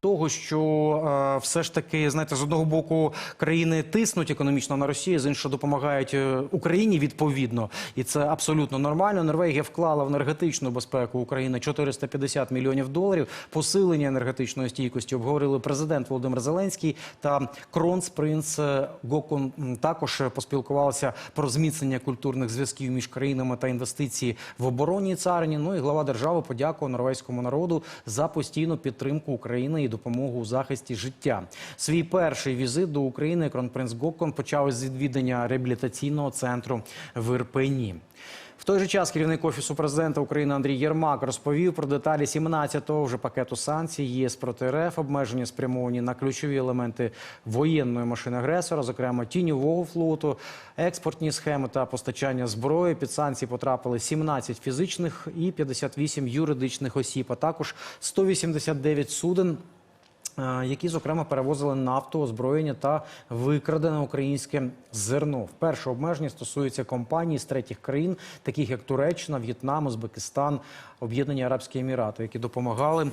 Того, що е, все ж таки, знаєте, з одного боку країни тиснуть економічно на Росію, з іншого допомагають е, Україні відповідно, і це абсолютно нормально. Норвегія вклала в енергетичну безпеку України 450 мільйонів доларів. Посилення енергетичної стійкості обговорили президент Володимир Зеленський та кронпринц е, Гокон також поспілкувалися про зміцнення культурних зв'язків між країнами та інвестиції в оборонній царині. Ну і глава держави подякував норвезькому народу за постійну підтримку України і допомогу у захисті життя. Свій перший візит до України кронпринц Гокон почав із відвідання реабілітаційного центру в Ірпені. В той же час керівник офісу президента України Андрій Єрмак розповів про деталі 17-го вже пакету санкцій ЄС проти РФ, обмеження спрямовані на ключові елементи воєнної машини агресора, зокрема тіньового флоту, експортні схеми та постачання зброї. Під санкції потрапили 17 фізичних і 58 юридичних осіб, а також 189 суден які, зокрема, перевозили нафту, озброєння та викрадене українське зерно. Вперше обмеження стосуються компаній з третіх країн, таких як Туреччина, В'єтнам, Узбекистан, Об'єднані Арабські Емірати, які допомагали е,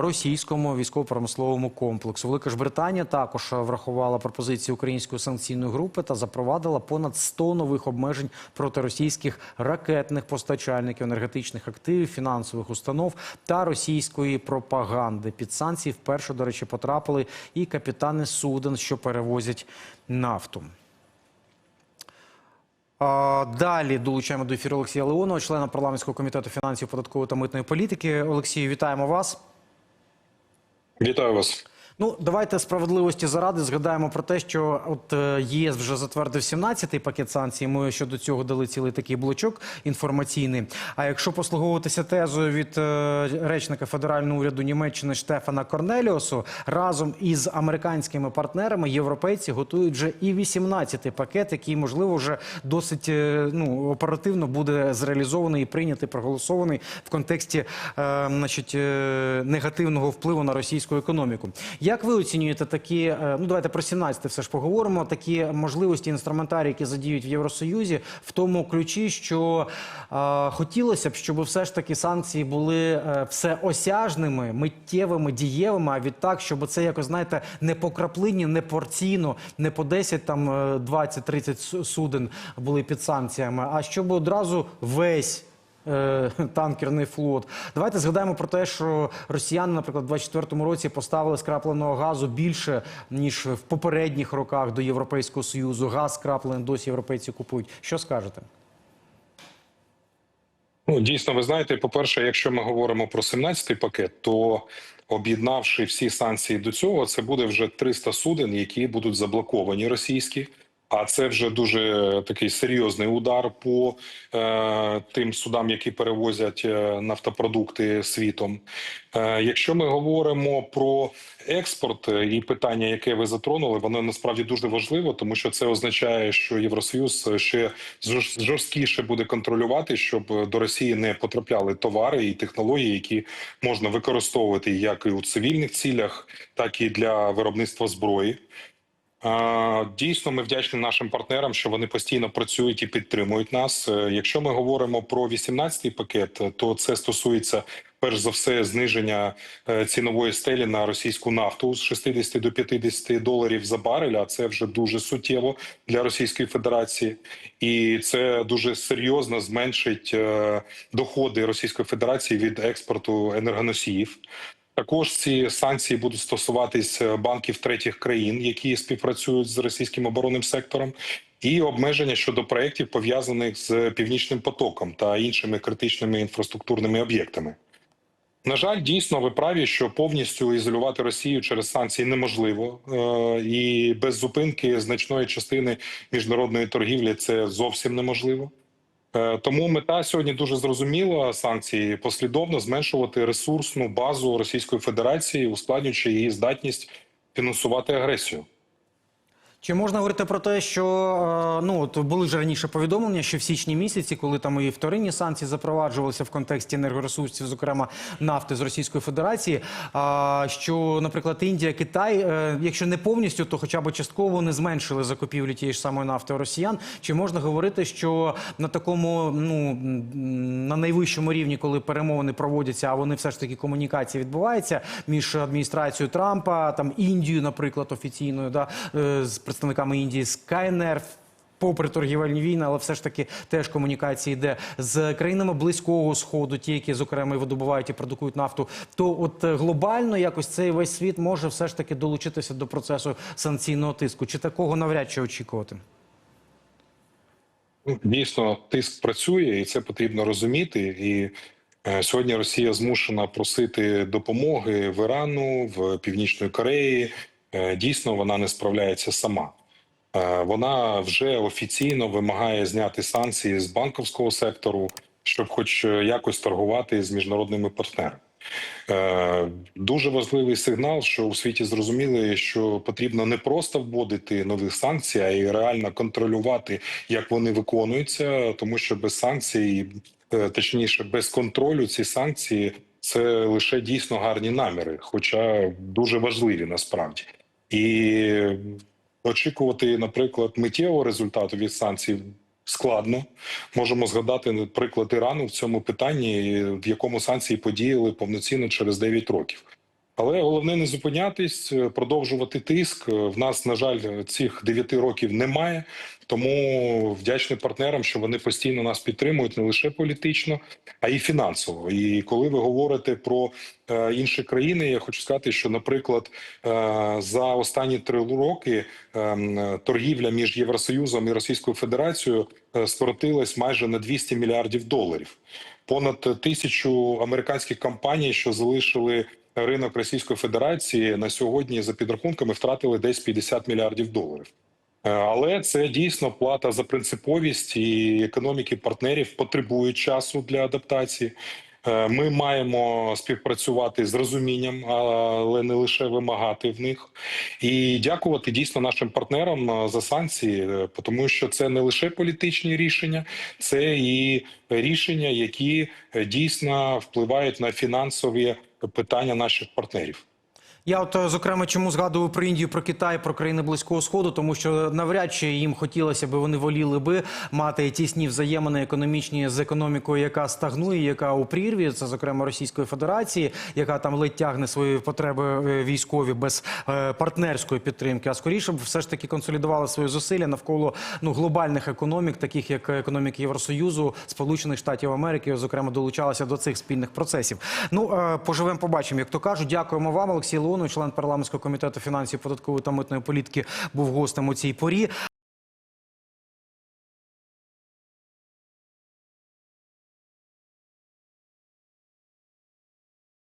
російському військово-промисловому комплексу. Велика ж Британія також е, врахувала пропозиції української санкційної групи та запровадила понад 100 нових обмежень проти російських ракетних постачальників, енергетичних активів, фінансових установ та російської пропаганди. Під санкції вперше, до речі, потрапили і капітани суден, що перевозять нафту. Далі долучаємо до ефіру Олексія Леонова, члена парламентського комітету фінансів, податкової та митної політики. Олексію, вітаємо вас. Вітаю вас. Ну, давайте справедливості заради згадаємо про те, що от е, ЄС вже затвердив 17-й пакет санкцій. Ми щодо цього дали цілий такий блочок інформаційний. А якщо послуговуватися тезою від е, речника федерального уряду Німеччини Штефана Корнеліосу, разом із американськими партнерами європейці готують вже і 18-й пакет, який можливо вже досить е, ну оперативно буде зреалізований і прийнятий, проголосований в контексті е, значить, е, негативного впливу на російську економіку. Як ви оцінюєте такі, е, ну давайте про 17 все ж поговоримо, такі можливості інструментарії, які задіють в Євросоюзі, в тому ключі, що е, хотілося б, щоб все ж таки санкції були е, всеосяжними, миттєвими, дієвими, а відтак, щоб це якось, знаєте, не по краплині, не порційно, не по 10, там, е, 20-30 суден були під санкціями, а щоб одразу весь е, танкерний флот. Давайте згадаємо про те, що росіяни, наприклад, у 24-му році поставили скрапленого газу більше ніж в попередніх роках до Європейського союзу. Газ скраплений досі європейці купують. Що скажете? Ну дійсно, ви знаєте, по-перше, якщо ми говоримо про 17-й пакет, то об'єднавши всі санкції до цього, це буде вже 300 суден, які будуть заблоковані російські. А це вже дуже такий серйозний удар по е, тим судам, які перевозять е, нафтопродукти світом. Е, якщо ми говоримо про експорт е, і питання, яке ви затронули, воно насправді дуже важливо, тому що це означає, що Євросоюз ще жорст- жорсткіше буде контролювати, щоб до Росії не потрапляли товари і технології, які можна використовувати як і у цивільних цілях, так і для виробництва зброї. Дійсно, ми вдячні нашим партнерам, що вони постійно працюють і підтримують нас. Е, Якщо ми говоримо про 18-й пакет, то це стосується перш за все зниження е, цінової стелі на російську нафту з 60 до 50 доларів за барель. А це вже дуже суттєво для Російської Федерації, і це дуже серйозно зменшить е, доходи Російської Федерації від експорту енергоносіїв. Також ці санкції будуть стосуватись е, банків третіх країн, які співпрацюють з російським оборонним сектором, і обмеження щодо проєктів, пов'язаних з північним потоком та іншими критичними інфраструктурними об'єктами. На жаль, дійсно ви праві, що повністю ізолювати Росію через санкції неможливо, е, і без зупинки значної частини міжнародної торгівлі це зовсім неможливо. Е, Тому мета сьогодні дуже зрозуміла санкції послідовно зменшувати ресурсну базу Російської Федерації, ускладнюючи її здатність фінансувати агресію. Чи можна говорити про те, що е, ну от були ж раніше повідомлення, що в січні місяці, коли там і вторинні санкції запроваджувалися в контексті енергоресурсів, зокрема нафти з Російської Федерації, що, наприклад, Індія, Китай, е, якщо не повністю, то хоча б частково не зменшили закупівлі тієї ж самої нафти росіян. Чи можна говорити, що на такому ну на найвищому рівні, коли перемовини проводяться, а вони все ж таки комунікації відбуваються між адміністрацією Трампа, там Індією, наприклад, офіційною, да е, з представниками Індії з. Попри торгівельні війни, але все ж таки теж комунікація йде з країнами близького сходу, ті, які зокрема видобувають і продукують нафту. То от е, глобально якось цей весь світ може все ж таки долучитися до процесу санкційного тиску. Чи такого навряд чи очікувати? Ну, Дійсно, тиск працює, і це потрібно розуміти. І е, сьогодні Росія змушена просити допомоги в Ірану, в Північної Кореї. Е, дійсно, вона не справляється сама. Е, вона вже офіційно вимагає зняти санкції з банковського сектору, щоб, хоч якось торгувати з міжнародними партнерами. Е, Дуже важливий сигнал, що у світі зрозуміли, що потрібно не просто вводити нові санкції, а й реально контролювати, як вони виконуються, тому що без санкцій, точніше, без контролю, ці санкції це лише дійсно гарні наміри, хоча дуже важливі насправді. І очікувати, наприклад, миттєвого результату від санкцій складно. Можемо згадати приклад Ірану в цьому питанні, в якому санкції подіяли повноцінно через 9 років. Але головне не зупинятись, е, продовжувати тиск. Е, В нас, на жаль, цих 9 років немає. Тому вдячний партнерам, що вони постійно нас підтримують не лише політично, а й фінансово. І коли ви говорите про е, інші країни, я хочу сказати, що, наприклад, за останні три роки е, торгівля між Євросоюзом і Російською Федерацією скоротилась майже на 200 мільярдів доларів. Понад тисячу американських компаній, що залишили ринок Російської Федерації, на сьогодні за підрахунками втратили десь 50 мільярдів доларів. Е, Але це дійсно плата за принциповість, і економіки партнерів потребують часу для адаптації. Е, Ми маємо співпрацювати з розумінням, але не лише вимагати в них. І дякувати дійсно нашим партнерам е, за санкції, е, тому що це не лише політичні рішення, це і рішення, які дійсно впливають на фінансові питання наших партнерів. Я от е, зокрема чому згадую про Індію, про Китай, про країни близького сходу, тому що навряд чи їм хотілося би вони воліли би мати тісні взаємини економічні з економікою, яка стагнує, яка у прірві, це зокрема Російської Федерації, яка там ледь тягне свої потреби е, військові без е, партнерської підтримки. А скоріше б все ж таки консолідували свої зусилля навколо ну глобальних економік, таких як економіки Євросоюзу, Сполучених Штатів Америки, зокрема долучалися до цих спільних процесів. Ну поживемо, побачимо, як то кажуть. Дякуємо вам, Олексій Леонов, член парламентського комітету фінансів, податкової та митної політики, був гостем у цій порі.